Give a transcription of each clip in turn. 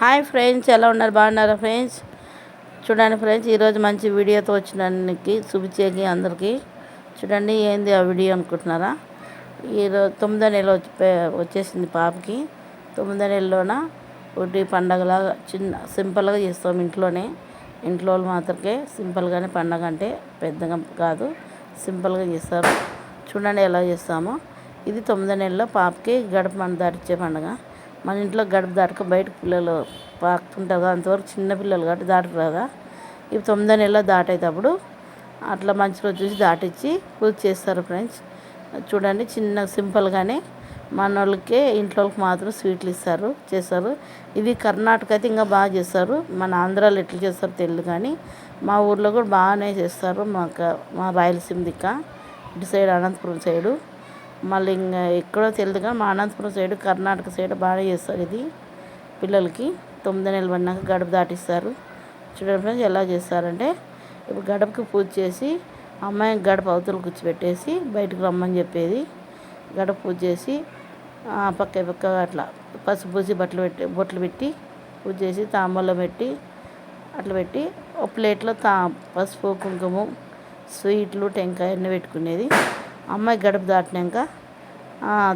Hi friends ఎలా ఉన్నారు? బాగున్నారా ఫ్రెండ్స్? చూడండి ఫ్రెండ్స్ ఈరోజు మంచి వీడియోతో వచ్చినానికి చూపించేకి అందరికీ. చూడండి ఏంది ఆ వీడియో అనుకుంటున్నారా? ఈరోజు తొమ్మిదో నెల వచ్చేసింది పాపకి. తొమ్మిదో నెలలోన ఒకటి పండగలాగా చిన్న సింపుల్గా చేస్తాం ఇంట్లోనే. ఇంట్లో మాత్రమే సింపుల్గానే పండగ అంటే పెద్దగా కాదు సింపుల్గా చేస్తారు. చూడండి ఎలా చేస్తామో. ఇది తొమ్మిదో నెలలో పాపకి గడప మన దాటిచ్చే పండుగ. మన ఇంట్లో గడప దాటక బయట పిల్లలు పాకుతుంటారు కదా అంతవరకు చిన్న పిల్లలు కాబట్టి దాటరు కదా ఇవి తొమ్మిదో నెలలో దాటేటప్పుడు అట్లా మంచి రోజు చూసి దాటిచ్చి పూజ చేస్తారు ఫ్రెండ్స్. చూడండి చిన్న సింపుల్గానే మన వాళ్ళకే వాళ్ళకి మాత్రం స్వీట్లు ఇస్తారు చేస్తారు. ఇది కర్ణాటక అయితే ఇంకా బాగా చేస్తారు. మన ఆంధ్రాలో ఎట్లా చేస్తారు తెలియదు కానీ మా ఊర్లో కూడా బాగానే చేస్తారు. మాకు మా రాయలసీమ దిక్క ఇటు సైడ్ అనంతపురం సైడు. మళ్ళీ ఇంకా ఎక్కడో తెలియదు కానీ మా అనంతపురం సైడ్ కర్ణాటక సైడ్ బాగా చేస్తారు ఇది పిల్లలకి. తొమ్మిది నెలలు పడినాక గడప దాటిస్తారు. చూడండి ఫ్రెండ్స్ ఎలా చేస్తారంటే ఇప్పుడు గడపకి పూజ చేసి అమ్మాయి గడప అవతలు కూర్చోబెట్టేసి బయటకు రమ్మని చెప్పేది. గడప పూజ చేసి పక్క పక్క అట్లా పసుపు పూసి బట్టలు పెట్టి బొట్లు పెట్టి పూజ చేసి తాంబూలం పెట్టి అట్లా పెట్టి ఒక ప్లేట్లో తా పసుపు కుంకుమ స్వీట్లు టెంకాయ అన్నీ పెట్టుకునేది. అమ్మాయి గడప దాటినాక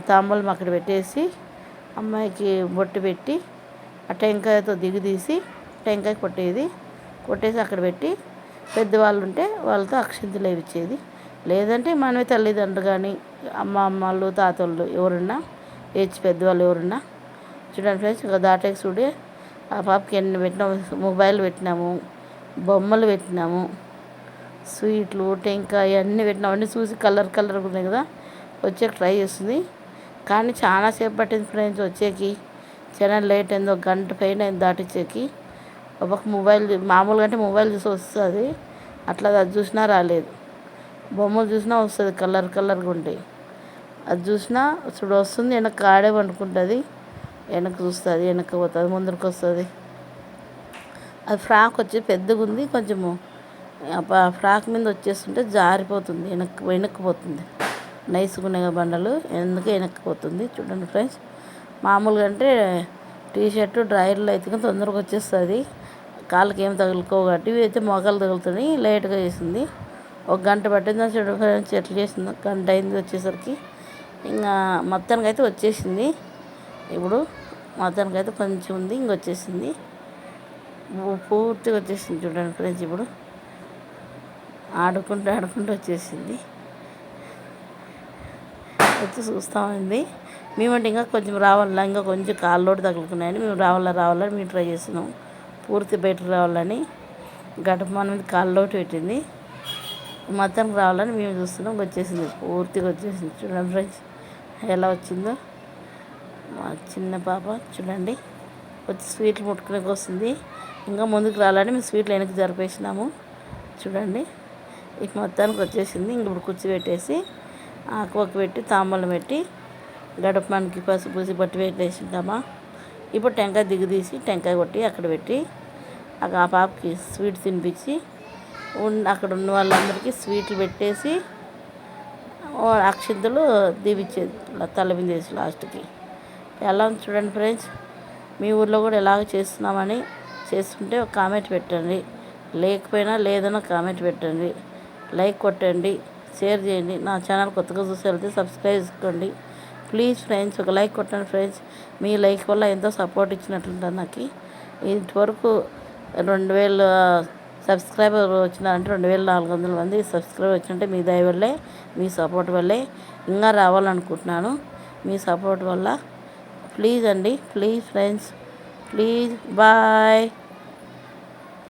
తాంబూలం అక్కడ పెట్టేసి అమ్మాయికి బొట్టు పెట్టి ఆ టెంకాయతో దిగుదీసి టెంకాయ కొట్టేది. కొట్టేసి అక్కడ పెట్టి పెద్దవాళ్ళు ఉంటే వాళ్ళతో అక్షింతలు ఇచ్చేది లేదంటే మనమే తల్లిదండ్రులు కానీ అమ్మ అమ్మలు తాతళ్ళు ఎవరున్నా ఏజ్ పెద్దవాళ్ళు ఎవరున్నా చూడండి ఫ్రెండ్స్ ఇంకా దాటాక చూడే ఆ పాపకి ఎన్ని పెట్టినాము మొబైల్ పెట్టినాము బొమ్మలు పెట్టినాము స్వీట్లు టెంకాయ అన్నీ పెట్టినా. అన్నీ చూసి కలర్ కలర్ ఉన్నాయి కదా. వచ్చే ట్రై చేస్తుంది. కానీ చాలాసేపు పట్టింది ఫ్రెండ్స్ వచ్చేకి. చాలా లేట్ అయింది ఒక గంట పైన అయింది దాటిచ్చేకి. ఒక మొబైల్ మామూలుగా అంటే మొబైల్ చూసి వస్తుంది. అట్లా అది చూసినా రాలేదు. బొమ్మలు చూసినా వస్తుంది కలర్ కలర్గా ఉంటాయి. అది చూసినా చూడు వస్తుంది వెనక కాడే పండుకుంటుంది వెనక చూస్తుంది వెనక పోతుంది ముందరికి వస్తుంది అది ఫ్రాక్ వచ్చి పెద్దగా ఉంది కొంచెము ఫ్రాక్ మీద వచ్చేస్తుంటే జారిపోతుంది వెనక్కి వెనక్కిపోతుంది నైస్ ఉన్నాయి బండలు ఎందుకు వెనక్కిపోతుంది చూడండి ఫ్రెండ్స్ మామూలుగా అంటే టీ షర్ట్ డ్రైయర్లో అయితే తొందరగా వచ్చేస్తుంది. కాళ్ళకి ఏం తగులుకోవు కాబట్టి ఇవి అయితే మొగలు తగులుతుంది లేట్గా చేసింది. ఒక గంట పట్టిందో చూడండి ఫ్రెండ్స్ ఎట్లా చేసింది. గంట అయింది వచ్చేసరికి. ఇంకా మొత్తానికి అయితే వచ్చేసింది. ఇప్పుడు మొత్తానికి అయితే కొంచెం ఉంది ఇంకొచ్చేసింది పూర్తిగా వచ్చేసింది చూడండి ఫ్రెండ్స్ ఇప్పుడు. ఆడుకుంటూ ఆడుకుంటూ వచ్చేసింది. వచ్చి చూస్తూ ఉంది మేమంటే ఇంకా కొంచెం రావాలా ఇంకా కొంచెం కాళ్ళోడు తగులుకున్నాయని మేము రావాలా రావాలని మేము ట్రై చేస్తున్నాం. పూర్తి బయటకు రావాలని గడప మన మీద కాళ్ళోటి పెట్టింది. మొత్తానికి రావాలని మేము చూస్తున్నాం వచ్చేసింది. పూర్తిగా వచ్చేసింది. చూడండి ఫ్రెండ్స్ ఎలా వచ్చిందో. మా చిన్న పాప చూడండి. వచ్చి స్వీట్లు ముట్టుకునే వస్తుంది ఇంకా ముందుకు రావాలని మేము స్వీట్లు వెనక్కి జరిపేసినాము. చూడండి. ఇక మొత్తానికి వచ్చేసింది. ఇంక ఇప్పుడు కూర్చోబెట్టేసి ఆకువకు పెట్టి తాంబూలం పెట్టి గడపడానికి పసుపు పూసి బట్టి పెట్టేసింటామా ఇప్పుడు టెంకాయ దిగదీసి టెంకాయ కొట్టి అక్కడ పెట్టి ఆ పాపకి స్వీట్ తినిపించి అక్కడ ఉన్న వాళ్ళందరికీ స్వీట్లు పెట్టేసి అక్షింతలు దీవిచ్చేది తలబిందేసి లాస్ట్కి. ఎలా ఉంది చూడండి ఫ్రెండ్స్? మీ ఊర్లో కూడా ఎలాగ చేస్తున్నామని చేస్తుంటే ఒక కామెంట్ పెట్టండి. లేకపోయినా లేదన్నా కామెంట్ పెట్టండి. లైక్ కొట్టండి షేర్ చేయండి. నా ఛానల్ కొత్తగా చూసి వెళ్తే సబ్స్క్రైబ్ చేసుకోండి. ప్లీజ్ ఫ్రెండ్స్ ఒక లైక్ కొట్టండి ఫ్రెండ్స్. మీ లైక్ వల్ల ఎంతో సపోర్ట్ ఇచ్చినట్లుంటుంది నాకు. ఇంతవరకు రెండు వేల సబ్స్క్రైబర్ వచ్చినారంటే రెండు వేల నాలుగు వందల మంది సబ్స్క్రైబర్ వచ్చినట్టే మీ దయ వల్లే మీ సపోర్ట్ వల్లే ఇంకా రావాలనుకుంటున్నాను. మీ సపోర్ట్ వల్ల. ప్లీజ్ అండి ప్లీజ్ ఫ్రెండ్స్. Please bye.